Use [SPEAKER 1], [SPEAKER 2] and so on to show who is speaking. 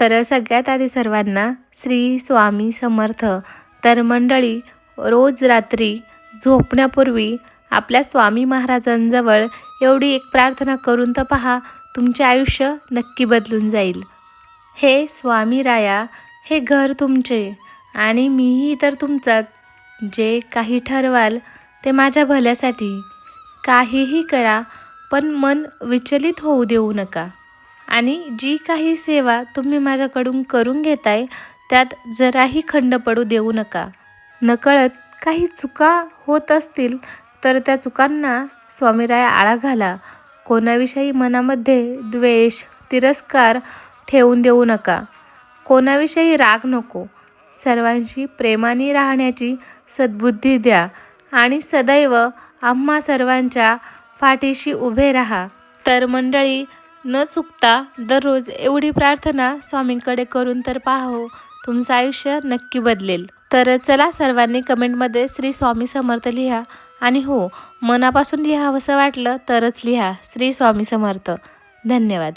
[SPEAKER 1] तर सगळ्यात आधी सर्वांना श्री स्वामी समर्थ. तर मंडळी रोज रात्री झोपण्यापूर्वी आपल्या स्वामी महाराजांजवळ एवढी एक प्रार्थना करून तर पहा तुमचे आयुष्य नक्की बदलून जाईल. हे स्वामी राया हे घर तुमचे आणि मीही तर तुमचाच. जे काही ठरवाल ते माझ्या भल्यासाठी. काहीही करा पण मन विचलित होऊ देऊ नका. आणि जी काही सेवा तुम्ही माझ्याकडून करून घेताय त्यात जराही खंड पडू देऊ नका. नकळत काही चुका होत असतील तर त्या चुकांना स्वामीराया आळा घाला. कोणाविषयी मनामध्ये द्वेष तिरस्कार ठेवून देऊ नका. कोणाविषयी राग नको. सर्वांशी प्रेमाने राहण्याची सद्बुद्धी द्या आणि सदैव आम्हा सर्वांच्या पाठीशी उभे राहा. तर मंडळी न चुकता दररोज एवढी प्रार्थना स्वामींकडे करून तर पाहो तुमचं आयुष्य नक्की बदलेल. तर चला सर्वांनी कमेंटमध्ये श्री स्वामी समर्थ लिहा आणि हो मनापासून लिहावंसं वाटलं तरच लिहा श्री स्वामी समर्थ. धन्यवाद.